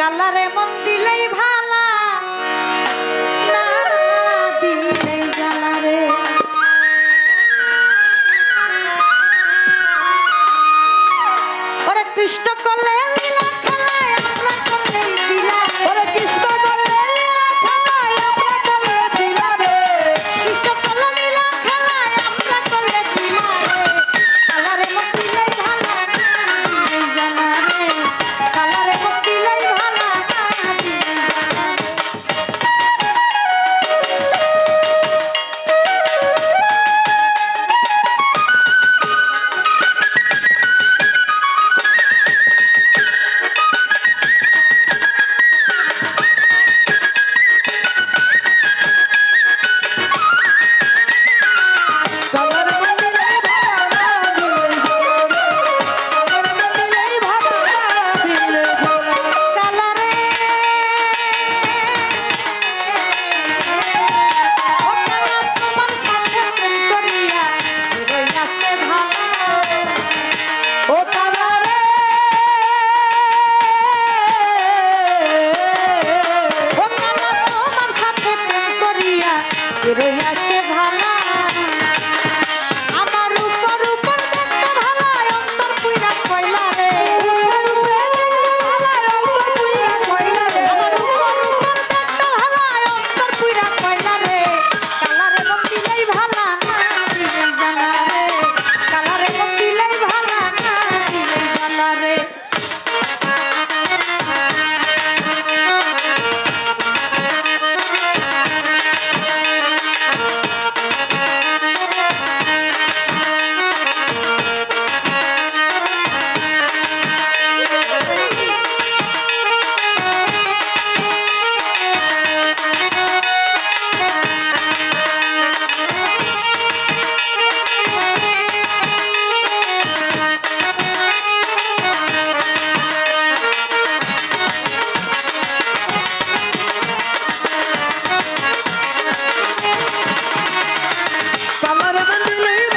কালারে মন দিলেই ভালা না কৃষ্ণ করলে Hallelujah.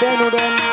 Neden neden?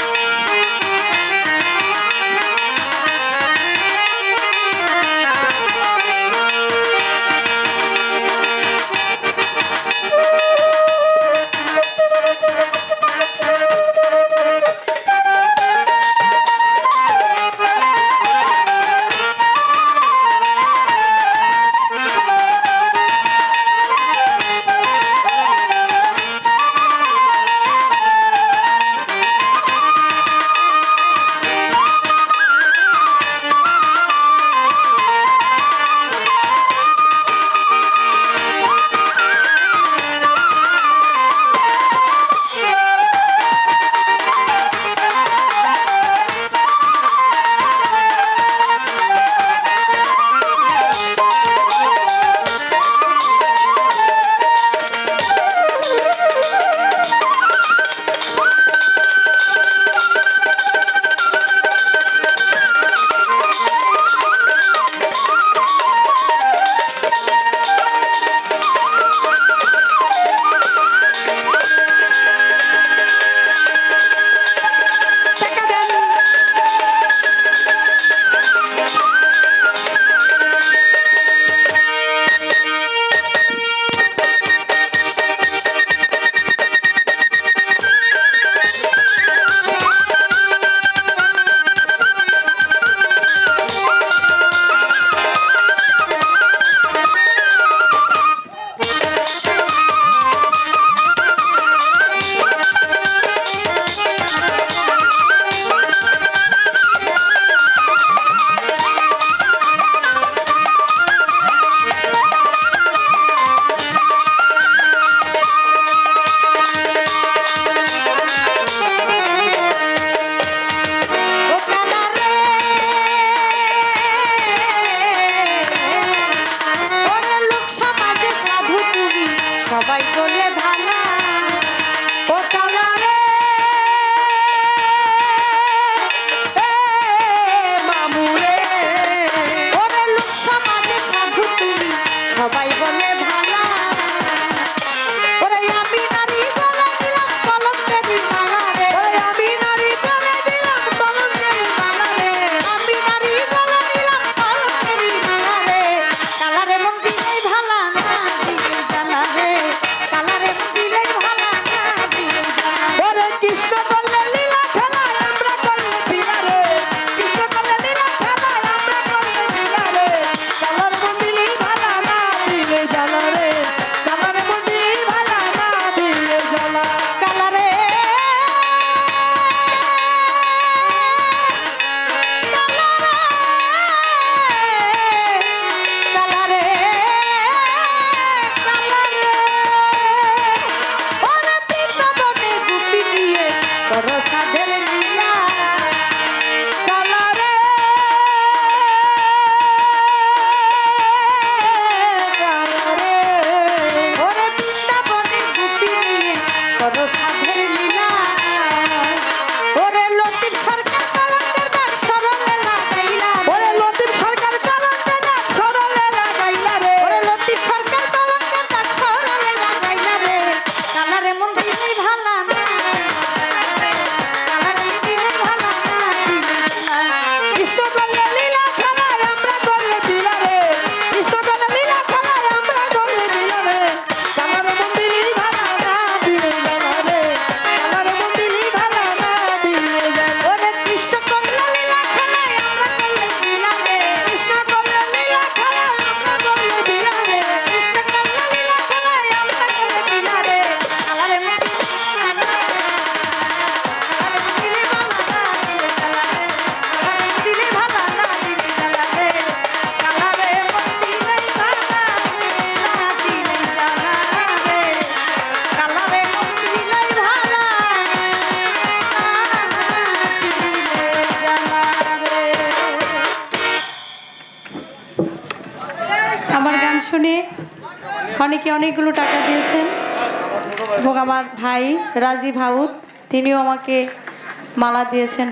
শুনে অনেকে অনেকগুলো টাকা দিয়েছেন। এবং আমার ভাই রাজীব হাউদ তিনিও আমাকে মালা দিয়েছেন